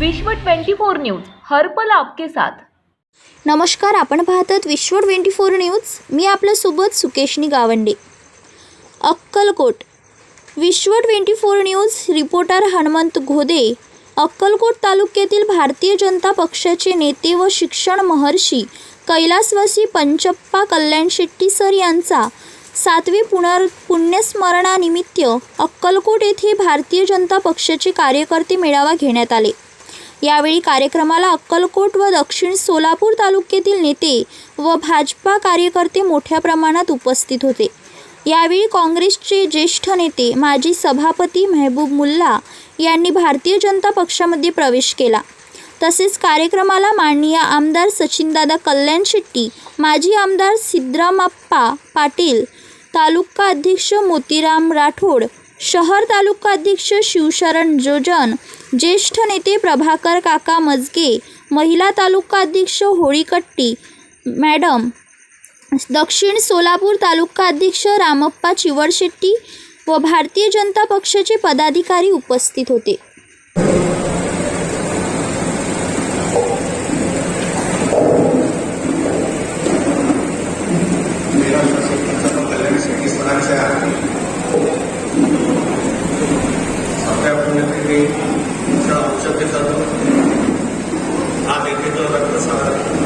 विश्व 24 न्यूज हर्पल आपके साथ. नमस्कार आपण पाहतात विश्व ट्वेंटी फोर न्यूज. मी आपल्यासोबत Sukeshani Gawande. Akkalkot. Vishwa twenty four news reporter Hanumant Ghode Akkalkot तालुक्यातील भारतीय जनता पक्षाचे नेते व शिक्षण महर्षी कैलासवासी पंचप्पा कल्याण शेट्टी सर यांचा सातवी पुनर् पुण्यस्मरणानिमित्त अक्कलकोट येथे भारतीय जनता पक्षाचे कार्यकर्ते मेळावा घेण्यात आले. यावेळी कार्यक्रमाला अक्कलकोट व दक्षिण सोलापूर तालुक्यातील नेते व भाजपा कार्यकर्ते मोठ्या प्रमाणात उपस्थित होते. यावेळी काँग्रेसचे ज्येष्ठ नेते माजी सभापती मेहबूब मुल्ला यांनी भारतीय जनता पक्षामध्ये प्रवेश केला. तसेच कार्यक्रमाला माननीय आमदार सचिनदादा कल्याण शेट्टी माजी आमदार सिद्धरामप्पा पाटील तालुका अध्यक्ष मोतीराम राठोड शहर तालुका अध्यक्ष शिवशरण जोजन ज्येष्ठ नेते प्रभाकर काका मजगे महिला तालुका अध्यक्ष होळीकट्टी मॅडम दक्षिण सोलापूर तालुका अध्यक्ष रामप्पा चिवडशेट्टी व भारतीय जनता पक्षाचे पदाधिकारी उपस्थित होते. पुण्यतिथी औषधेचा आज येथे जो रक्तसार रक्तदान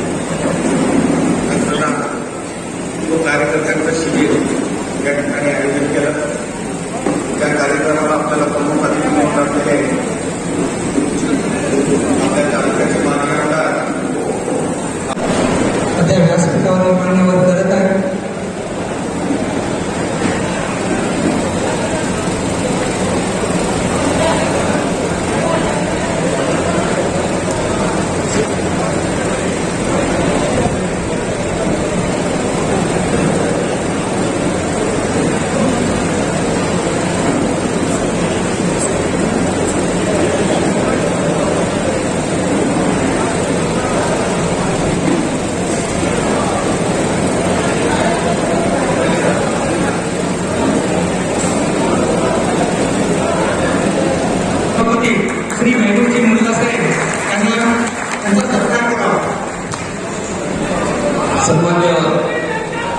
सन्मान्य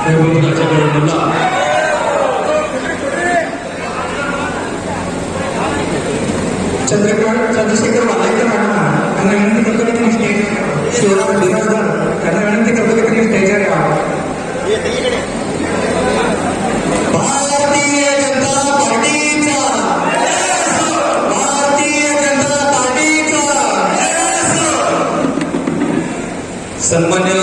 मेहबूबनाच्याकडे मुल्ला चंद्रकांत चंद्रशेखर वालायकर मॅडम विनंती करतो की तुम्ही स्टेज शिवराज बिराजदार यांना विनंती करतो की तुम्ही स्टेजवर यावं भारतीय जनता पार्टीचा. भारतीय जनता पार्टीचा. सन्मान्य